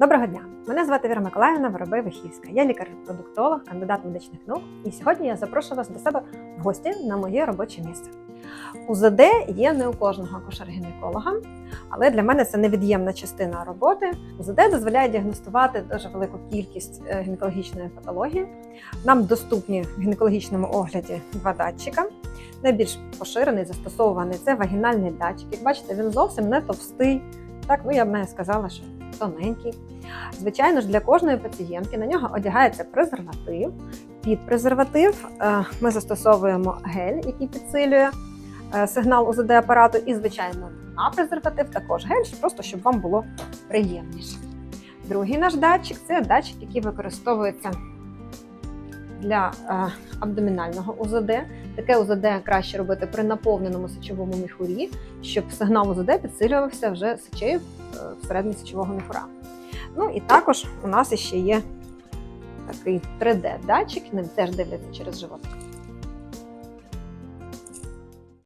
Доброго дня! Мене звати Віра Миколаївна Воробей Вихівська. Я лікар-продуктолог, кандидат медичних наук. І сьогодні я запрошую вас до себе в гості на моє робоче місце. УЗД є не у кожного акушер-гінеколога, але для мене це невід'ємна частина роботи. УЗД дозволяє діагностувати дуже велику кількість е, гінекологічної патології. Нам доступні в гінекологічному огляді два датчика. Найбільш поширений, застосований це вагінальний датчик. Як бачите, він зовсім не товстий. Так, ну я б не сказала, що тоненький. Звичайно ж, для кожної пацієнтки на нього одягається презерватив. Під презерватив е, ми застосовуємо гель, який підсилює е, сигнал УЗД апарату, і, звичайно, на презерватив також гель, просто щоб вам було приємніше. Другий наш датчик це датчик, який використовується для е, абдомінального УЗД. Таке УЗД краще робити при наповненому сечовому міхурі, щоб сигнал УЗД підсилювався вже сечею е, всередині сечового міхура. Ну і також у нас ще є такий 3D-датчик, ним теж дивляться через животик.